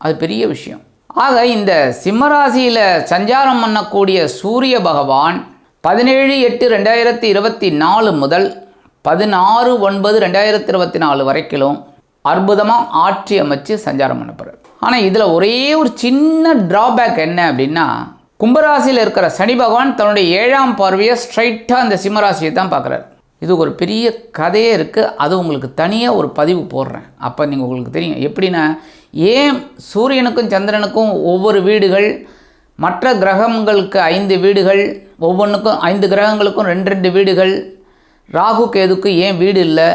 அது பெரிய விஷயம். ஆக இந்த சிம்மராசியில் சஞ்சாரம் பண்ணக்கூடிய சூரிய பகவான் பதினேழு எட்டு ரெண்டாயிரத்தி இருபத்தி நாலு முதல் பதினாறு ஒன்பது ரெண்டாயிரத்தி இருபத்தி நாலு வரைக்கும் அற்புதமாக ஆட்சி அமைச்சு சஞ்சாரம் பண்ண ஆனால் இதில் ஒரே ஒரு சின்ன ட்ராபேக் என்ன அப்படின்னா கும்பராசியில் இருக்கிற சனி பகவான் தன்னுடைய ஏழாம் பார்வையை ஸ்ட்ரைட்டாக அந்த சிம்மராசியை தான் பார்க்குறாரு. இது ஒரு பெரிய கதையே இருக்குது அது உங்களுக்கு தனியாக ஒரு பதிவு போடுறேன். அப்போ நீங்கள் உங்களுக்கு தெரியும். எப்படின்னா ஏன் சூரியனுக்கும் சந்திரனுக்கும் ஒவ்வொரு வீடுகள் மற்ற கிரகங்களுக்கு ஐந்து வீடுகள் ஒவ்வொன்றுக்கும் ஐந்து கிரகங்களுக்கும் ரெண்டு ரெண்டு வீடுகள் ராகு கேதுக்கு ஏன் வீடு இல்லை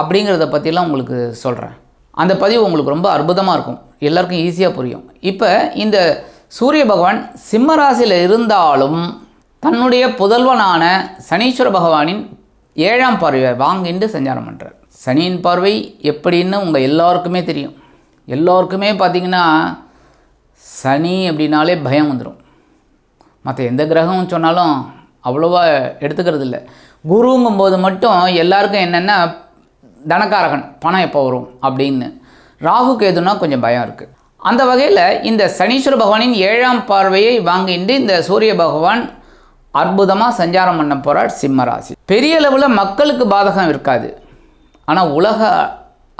அப்படிங்கிறத பற்றிலாம் உங்களுக்கு சொல்கிறேன் அந்த பதிவு உங்களுக்கு ரொம்ப அற்புதமாக இருக்கும். எல்லாருக்கும் ஈஸியாக புரியும். இப்போ இந்த சூரிய பகவான் சிம்ம ராசியில் இருந்தாலும் தன்னுடைய புதல்வனான சனீஸ்வர பகவானின் ஏழாம் பார்வையை வாங்கிட்டு சஞ்சாரம் பண்ணுறார் சனியின் பார்வை எப்படின்னு உங்கள் எல்லாருக்குமே தெரியும். எல்லோருக்குமே பார்த்திங்கன்னா சனி அப்படின்னாலே பயம் வந்துடும் மற்ற எந்த கிரகம் சொன்னாலும் அவ்வளோவா எடுத்துக்கிறது இல்லை குருங்கும் போது மட்டும் எல்லாருக்கும் என்னென்னா தனக்காரகன் பணம் எப்போ வரும் அப்படின்னு. ராகு கேதுனா கொஞ்சம் பயம் இருக்குது அந்த வகையில் இந்த சனீஸ்வர பகவானின் ஏழாம் பார்வையை வாங்கிட்டு இந்த சூரிய பகவான் அற்புதமாக சஞ்சாரம் பண்ண போகிறார் சிம்ம ராசி. பெரிய அளவில் மக்களுக்கு பாதகம் இருக்காது. ஆனால் உலக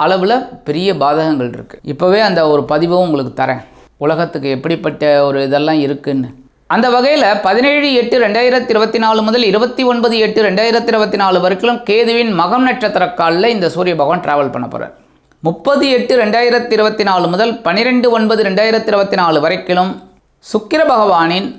அளவில் பெரிய பாதகங்கள் இருக்குது இப்போவே அந்த ஒரு பதிவும் உங்களுக்கு தரேன். உலகத்துக்கு எப்படிப்பட்ட ஒரு இதெல்லாம் இருக்குன்னு. அந்த வகையில் பதினேழு எட்டு ரெண்டாயிரத்தி இருபத்தி நாலு முதல் இருபத்தி ஒன்பது எட்டு ரெண்டாயிரத்தி இருபத்தி நாலு வரைக்கும் கேதுவின் மகம் நட்சத்திர காலில் இந்த சூரிய பகவான் ட்ராவல் பண்ண போகிறார் முப்பது எட்டு ரெண்டாயிரத்தி இருபத்தி நாலு முதல் பன்னிரெண்டு ஒன்பது ரெண்டாயிரத்தி இருபத்தி நாலு வரைக்கும் சுக்கிர பகவானின்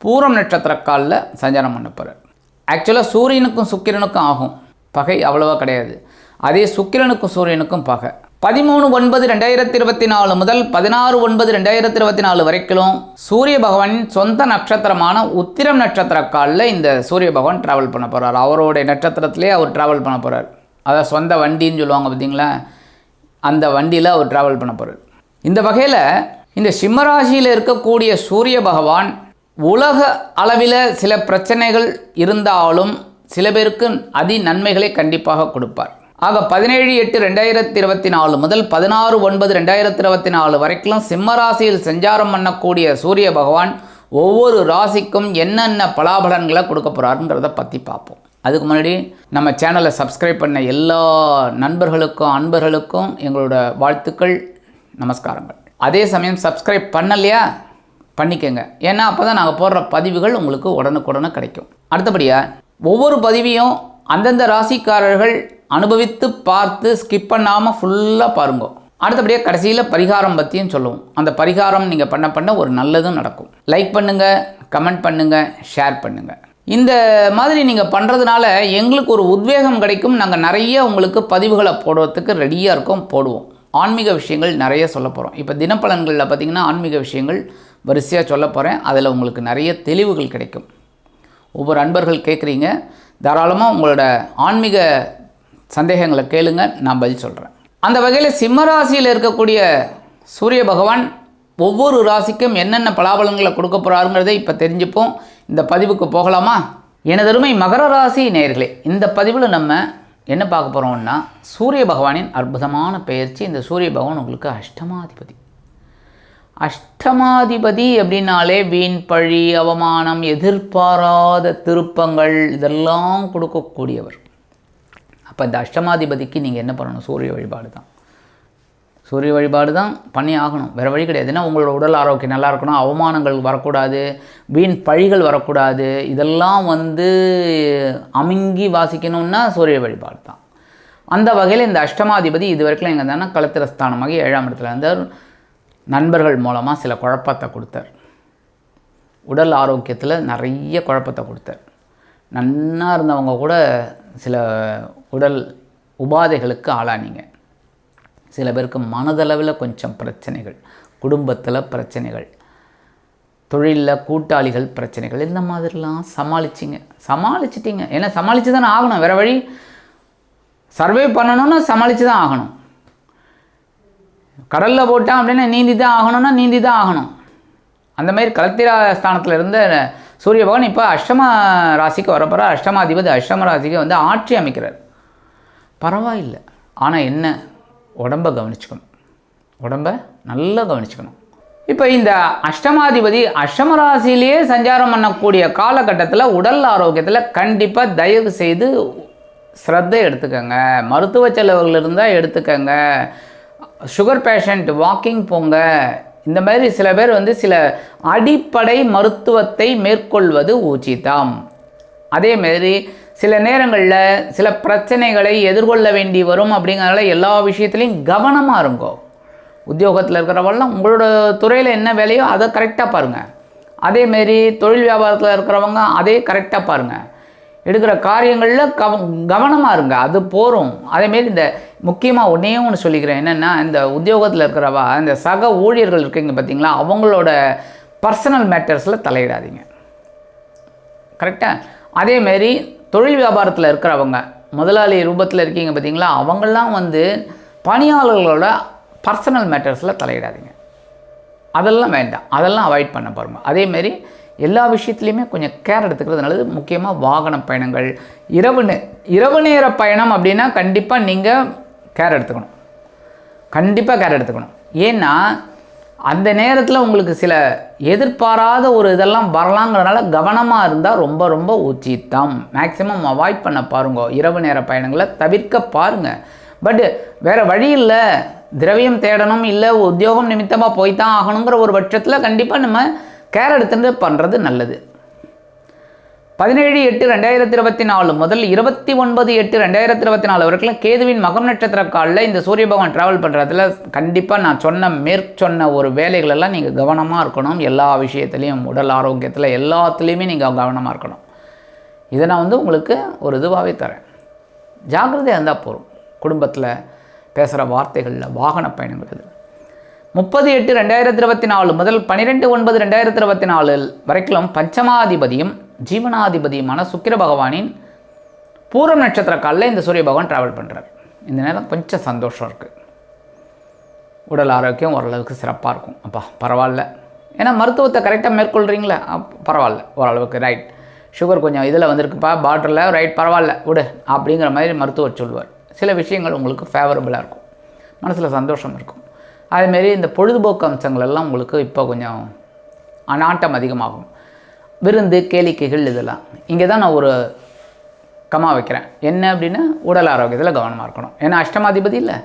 பூரம் நட்சத்திர காலில் சஞ்சாரம் பண்ண போகிறார் ஆக்சுவலாக சூரியனுக்கும் சுக்கிரனுக்கும் ஆகும். பகை அவ்வளோவா கிடையாது. அதே சுக்கிரனுக்கும் சூரியனுக்கும் பகை. பதிமூணு ஒன்பது ரெண்டாயிரத்தி இருபத்தி நாலு முதல் பதினாறு ஒன்பது ரெண்டாயிரத்தி இருபத்தி நாலு வரைக்கும் சூரிய பகவானின் சொந்த நட்சத்திரமான உத்திரம் நட்சத்திர காலில் இந்த சூரிய பகவான் ட்ராவல் பண்ண போகிறார் அவருடைய நட்சத்திரத்திலே அவர் ட்ராவல் பண்ண போகிறார் அதாவது சொந்த வண்டின்னு சொல்லுவாங்க பார்த்தீங்களா அந்த வண்டியில் அவர் ட்ராவல் பண்ண போகிறார் இந்த வகையில் இந்த சிம்மராசியில் இருக்கக்கூடிய சூரிய பகவான் உலக அளவில் சில பிரச்சனைகள் இருந்தாலும் சில பேருக்கு அதி நன்மைகளை கண்டிப்பாக கொடுப்பார். ஆக பதினேழு எட்டு ரெண்டாயிரத்தி இருபத்தி நாலு முதல் பதினாறு ஒன்பது ரெண்டாயிரத்தி இருபத்தி நாலு வரைக்கும் சிம்ம ராசியில் சஞ்சாரம் பண்ணக்கூடிய சூரிய பகவான் ஒவ்வொரு ராசிக்கும் என்னென்ன பலாபலன்களை கொடுக்க போகிறாருங்கிறத பற்றி பார்ப்போம். அதுக்கு முன்னாடி நம்ம சேனலை சப்ஸ்கிரைப் பண்ண எல்லா நண்பர்களுக்கும் அன்பர்களுக்கும் எங்களோட வாழ்த்துக்கள் நமஸ்காரங்கள். அதே சமயம் சப்ஸ்கிரைப் பண்ணலையா? பண்ணிக்கோங்க. ஏன்னா அப்போ தான் நாங்கள் போடுற பதிவுகள் உங்களுக்கு உடனுக்குடனே கிடைக்கும். அடுத்தபடியாக ஒவ்வொரு பதிவையும் அந்தந்த ராசிக்காரர்கள் அனுபவித்து பார்த்து ஸ்கிப் பண்ணாமல் ஃபுல்லாக பாருங்க. அடுத்தபடியாக கடைசியில் பரிகாரம் பற்றியும் சொல்லுவோம். அந்த பரிகாரம் நீங்கள் பண்ண பண்ண ஒரு நல்லதும் நடக்கும். லைக் பண்ணுங்கள் கமெண்ட் பண்ணுங்கள் ஷேர் பண்ணுங்கள் இந்த மாதிரி நீங்கள் பண்ணுறதுனால எங்களுக்கு ஒரு உத்வேகம் கிடைக்கும். நாங்கள் நிறைய உங்களுக்கு பதிவுகளை போடுறதுக்கு ரெடியாக இருக்கோம் போடுவோம். ஆன்மீக விஷயங்கள் நிறைய சொல்ல போகிறோம் இப்போ தினப்பலன்களில் பார்த்திங்கன்னா ஆன்மீக விஷயங்கள் வரிசையாக சொல்ல போகிறேன் அதில் உங்களுக்கு நிறைய தெளிவுகள் கிடைக்கும். ஒவ்வொரு அன்பர்கள் கேட்குறீங்க தாராளமாக உங்களோட ஆன்மீக சந்தேகங்களை கேளுங்க நான் பதில் சொல்கிறேன் அந்த வகையில் சிம்மராசியில் இருக்கக்கூடிய சூரிய பகவான் ஒவ்வொரு ராசிக்கும் என்னென்ன பலாபலங்களை கொடுக்க போகிறாருங்கிறதை இப்போ தெரிஞ்சுப்போம். இந்த பதிவுக்கு போகலாமா? எனதருமை மகர ராசி நேர்களே இந்த பதிவில் நம்ம என்ன பார்க்க போகிறோம்னா சூரிய பகவானின் அற்புதமான பெயர்ச்சி இந்த சூரிய பகவான் உங்களுக்கு அஷ்டமாதிபதி. அஷ்டமாதிபதி அப்படின்னாலே வீண் பழி அவமானம் எதிர்பாராத திருப்பங்கள் இதெல்லாம் கொடுக்கக்கூடியவர். அப்போ இந்த அஷ்டமாதிபதிக்கு நீங்கள் என்ன பண்ணணும்? சூரிய வழிபாடு தான். சூரிய வழிபாடு தான் பண்ணி ஆகணும். வேறு வழி கிடையாது. ஏன்னா உங்களோட உடல் ஆரோக்கியம் நல்லா இருக்கணும். அவமானங்கள் வரக்கூடாது. வீண் பழிகள் வரக்கூடாது. இதெல்லாம் வந்து அமுங்கி வாசிக்கணும்னா சூரிய வழிபாடு தான். அந்த வகையில் இந்த அஷ்டமாதிபதி இது வரைக்கும் எங்கே தானே களத்திரஸ்தானமாக ஏழாம் இடத்துல இருந்தார். நண்பர்கள் மூலமாக சில குழப்பத்தை கொடுத்தார். உடல் ஆரோக்கியத்தில் நிறைய குழப்பத்தை கொடுத்தார். நன்னா இருந்தவங்க கூட சில உடல் உபாதைகளுக்கு ஆளானீங்க. சில பேருக்கு மனதளவில் கொஞ்சம் பிரச்சனைகள் குடும்பத்தில் பிரச்சனைகள் தொழிலில் கூட்டாளிகள் பிரச்சனைகள் இந்த மாதிரிலாம் சமாளிச்சிங்க. சமாளிச்சிட்டிங்க. ஏன்னா சமாளித்து தானே ஆகணும். வேறு வழி சர்வே பண்ணணும்னா சமாளித்து தான் ஆகணும். கடலில் போட்டான் அப்படின்னா நீந்தி தான் ஆகணும்னா நீந்தி தான் ஆகணும். அந்த மாதிரி கலத்திரா ஸ்தானத்தில் இருந்த சூரிய பகவான் இப்போ அஷ்டம ராசிக்கு வரப்போகிற அஷ்டமாதிபதி அஷ்டம ராசிக்கு வந்து ஆட்சி அமைக்கிறார். பரவாயில்லை. ஆனால் என்ன? உடம்பை கவனிச்சுக்கணும். உடம்பை நல்லா கவனிச்சுக்கணும். இப்போ இந்த அஷ்டமாதிபதி அஷ்டம ராசியிலேயே சஞ்சாரம் பண்ணக்கூடிய காலகட்டத்தில் உடல் ஆரோக்கியத்தில் கண்டிப்பாக தயவு செய்து ஸ்ரத்தை எடுத்துக்கோங்க. மருத்துவ செலவுகள் இருந்தால் எடுத்துக்கோங்க. சுகர் பேஷண்ட் வாக்கிங் போங்க. இந்த மாதிரி சில பேர் வந்து சில அடிப்படை மருத்துவத்தை மேற்கொள்வது உச்சிதம். அதேமாரி சில நேரங்களில் சில பிரச்சனைகளை எதிர்கொள்ள வேண்டி வரும் அப்படிங்கிறனால எல்லா விஷயத்துலையும் கவனமாக இருங்கோ. உத்தியோகத்தில் இருக்கிறவங்களாம் உங்களோட துறையில் என்ன வேலையோ அதை கரெக்டாக பாருங்கள் அதேமாரி தொழில் வியாபாரத்தில் இருக்கிறவங்க அதே கரெக்டாக பாருங்கள் எடுக்கிற காரியங்களில் கவ கவனமாக இருங்க. அது போகும் அதேமாரி இந்த முக்கியமாக ஒன்றே ஒன்று சொல்லிக்கிறேன். என்னென்னா இந்த உத்தியோகத்தில் இருக்கிறவா இந்த சக ஊழியர்கள் இருக்கீங்க பார்த்தீங்களா அவங்களோட பர்சனல் மேட்டர்ஸில் தலையிடாதீங்க. கரெக்டாக அதேமாரி தொழில் வியாபாரத்தில் இருக்கிறவங்க முதலாளி ரூபத்தில் இருக்கீங்க பார்த்தீங்களா அவங்களாம் வந்து பணியாளர்களோட பர்சனல் மேட்டர்ஸில் தலையிடாதீங்க. அதெல்லாம் வேண்டாம். அதெல்லாம் அவாய்ட் பண்ண பாருங்கள் அதேமாரி எல்லா விஷயத்துலையுமே கொஞ்சம் கேர் எடுத்துக்கிறது நல்லது. முக்கியமாக வாகன பயணங்கள். இரவு நே இரவு நேர பயணம் அப்படின்னா கண்டிப்பாக நீங்கள் கேர் எடுத்துக்கணும். கண்டிப்பாக கேர் எடுத்துக்கணும். ஏன்னா அந்த நேரத்தில் உங்களுக்கு சில எதிர்பாராத ஒரு இதெல்லாம் வரலாங்கிறனால கவனமாக இருந்தால் ரொம்ப ரொம்ப உச்சித்தம் மேக்ஸிமம் அவாய்ட் பண்ண பாருங்க. இரவு நேர பயணங்களை தவிர்க்க பாருங்கள் பட் வேறு வழி இல்லை. திரவியம் தேடணும் இல்லை. உத்தியோகம் நிமித்தமாக போய்தான் ஆகணுங்கிற ஒரு பட்சத்தில் கண்டிப்பாக நம்ம கேர் எடுத்துட்டு பண்ணுறது நல்லது. பதினேழு எட்டு ரெண்டாயிரத்தி இருபத்தி நாலு முதல் இருபத்தி ஒன்பது எட்டு ரெண்டாயிரத்தி இருபத்தி நாலு வரைக்கும் கேதுவின் மகம் நட்சத்திர காலில் இந்த சூரிய பகவான் ட்ராவல் பண்ணுறதுல கண்டிப்பாக நான் சொன்ன மேற்சொன்ன ஒரு வேலைகளெல்லாம் நீங்கள் கவனமாக இருக்கணும். எல்லா விஷயத்துலேயும் உடல் ஆரோக்கியத்தில் எல்லாத்துலேயுமே நீங்கள் கவனமாக இருக்கணும். இதை நான் வந்து உங்களுக்கு ஒரு இதுவாகவே தரேன். ஜாக்கிரதையாக இருந்தால் போகிறோம் குடும்பத்தில் பேசுகிற வார்த்தைகளில் வாகன பயணங்கள் முப்பது எட்டு ரெண்டாயிரத்தி இருபத்தி நாலு முதல் பன்னிரெண்டு ஒன்பது ரெண்டாயிரத்தி இருபத்தி நாலு வரைக்கும் பஞ்சமாதிபதியும் ஜீவனாதிபதியுமான சுக்கிர பகவானின் பூரம் நட்சத்திர காலில் இந்த சூரிய பகவான் ட்ராவல் பண்ணுறார் இந்த நேரம் கொஞ்சம் சந்தோஷம் இருக்குது உடல் ஆரோக்கியம் ஓரளவுக்கு சிறப்பாக இருக்கும். அப்பா பரவாயில்ல. ஏன்னா மருத்துவத்தை கரெக்டாக மேற்கொள்கிறீங்களே பரவாயில்ல. ஓரளவுக்கு ரைட் சுகர் கொஞ்சம் இதில் வந்திருக்குப்பா பாட்டிலில் ரைட் பரவாயில்ல விடு அப்படிங்கிற மாதிரி மருத்துவர் சொல்லுவார். சில விஷயங்கள் உங்களுக்கு ஃபேவரபுளாக இருக்கும். மனசில் சந்தோஷம் இருக்கும். அதுமாரி இந்த பொழுதுபோக்கு அம்சங்கள் எல்லாம் உங்களுக்கு இப்போ கொஞ்சம் அநாட்டம் அதிகமாகும். விருந்து கேளிக்கைகள் இதெல்லாம். இங்கே தான் நான் ஒரு கமா வைக்கிறேன். என்ன அப்படின்னா உடல் ஆரோக்கியத்தில் கவனமாக இருக்கணும். ஏன்னா அஷ்டமாதிபதி இல்லை.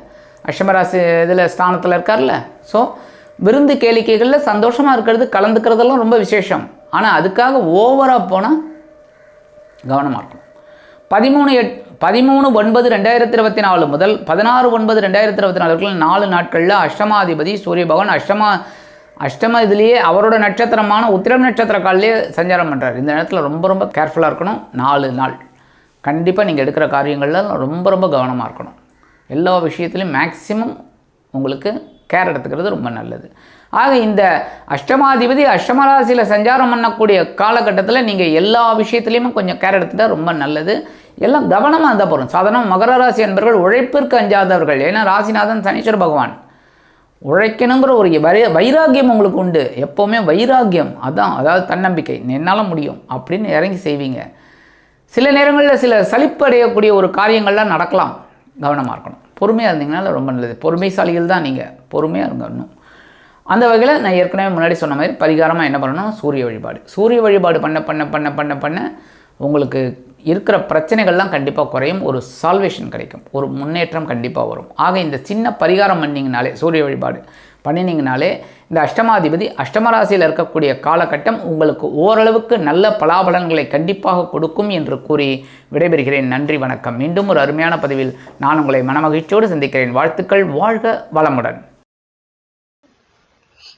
அஷ்டமராசி இதில் ஸ்தானத்தில் இருக்கார்ல. ஸோ விருந்து கேளிக்கைகளில் சந்தோஷமாக இருக்கிறது கலந்துக்கிறதெல்லாம் ரொம்ப விசேஷம். ஆனால் அதுக்காக ஓவராக போனால் கவனமாக இருக்கணும். பதிமூணு எட் பதிமூணு ஒன்பது ரெண்டாயிரத்தி இருபத்தி நாலு முதல் பதினாறு ஒன்பது ரெண்டாயிரத்தி இருபத்தி நாலு வரைக்கும் நாலு நாட்களில் அஷ்டமாதிபதி சூரிய பகவான் அஷ்டமா அஷ்டம இதுலேயே அவரோட நட்சத்திரமான உத்திரம் நட்சத்திர காலிலே சஞ்சாரம் பண்ணுறாரு இந்த நேரத்தில் ரொம்ப ரொம்ப கேர்ஃபுல்லாக இருக்கணும். நாலு நாள். கண்டிப்பாக நீங்கள் எடுக்கிற காரியங்களில் ரொம்ப ரொம்ப கவனமாக இருக்கணும். எல்லா விஷயத்துலையும் மேக்ஸிமம் உங்களுக்கு கேர் எடுத்துக்கிறது ரொம்ப நல்லது. ஆக இந்த அஷ்டமாதிபதி அஷ்டமராசியில் சஞ்சாரம் பண்ணக்கூடிய காலகட்டத்தில் நீங்கள் எல்லா விஷயத்துலேயுமே கொஞ்சம் கேர் எடுத்துட்டா ரொம்ப நல்லது. எல்லாம் கவனமாக இருந்தால் போகிறோம் சாதாரண மகர ராசி என்பவர்கள் உழைப்பிற்கு அஞ்சாதவர்கள். ஏன்னா ராசிநாதன் சனீஸ்வர பகவான். உழைக்கணுங்கிற ஒரு வரை வைராக்கியம் உங்களுக்கு உண்டு. எப்போவுமே வைராக்கியம். அதான் அதாவது தன்னம்பிக்கை. என்னால் முடியும். அப்படின்னு இறங்கி செய்வீங்க. சில நேரங்களில் சில சலிப்படையக்கூடிய ஒரு காரியங்கள்லாம் நடக்கலாம். கவனமாக இருக்கணும். பொறுமையாக இருந்தீங்கனால ரொம்ப நல்லது. பொறுமைசாலிகள் தான் நீங்கள் பொறுமையாக இருங்க இன்னும் அந்த வகையில் நான் ஏற்கனவே முன்னாடி சொன்ன மாதிரி பரிகாரமாக என்ன பண்ணணும்? சூரிய வழிபாடு. சூரிய வழிபாடு பண்ண பண்ண பண்ண பண்ண பண்ண உங்களுக்கு இருக்கிற பிரச்சனைகள்லாம் கண்டிப்பாக குறையும் ஒரு சால்வேஷன் கிடைக்கும் ஒரு முன்னேற்றம் கண்டிப்பாக வரும். ஆக இந்த சின்ன பரிகாரம் பண்ணிங்கனாலே சூரிய வழிபாடு பண்ணினீங்கனாலே இந்த அஷ்டமாதிபதி அஷ்டமராசியில் இருக்கக்கூடிய காலகட்டம் உங்களுக்கு ஓரளவுக்கு நல்ல பலாபலன்களை கண்டிப்பாக கொடுக்கும் என்று கூறி விடைபெறுகிறேன். நன்றி வணக்கம். மீண்டும் ஒரு அருமையான பதிவில் நான் உங்களை மனமகிழ்ச்சியோடு சந்திக்கிறேன். வாழ்த்துக்கள் வாழ்க வளமுடன்.